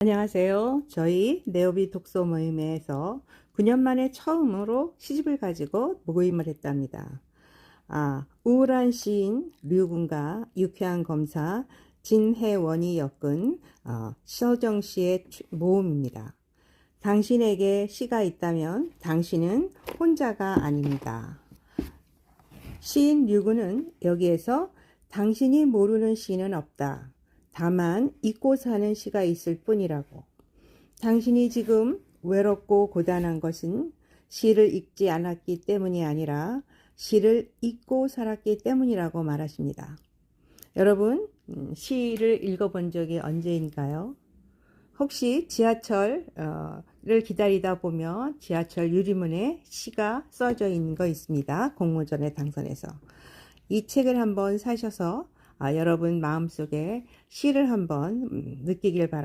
안녕하세요. 저희 네오비 독서 모임에서 9년 만에 처음으로 시집을 가지고 모임을 했답니다. 아, 우울한 시인 류군과 유쾌한 검사 진혜원이 엮은 어, 서정 씨의 추- 모음입니다. 당신에게 시가 있다면 당신은 혼자가 아닙니다. 시인 류군은 여기에서 당신이 모르는 시는 없다. 다만 잊고 사는 시가 있을 뿐이라고. 당신이 지금 외롭고 고단한 것은 시를 읽지 않았기 때문이 아니라 시를 잊고 살았기 때문이라고 말하십니다. 여러분, 음, 시를 읽어본 적이 언제인가요? 혹시 지하철을 기다리다 보면 지하철 유리문에 시가 써져 있는 거 있습니다. 공모전에 당선해서. 이 책을 한번 사셔서 아, 여러분 마음속에 시를 한번 음, 느끼길 바랍니다.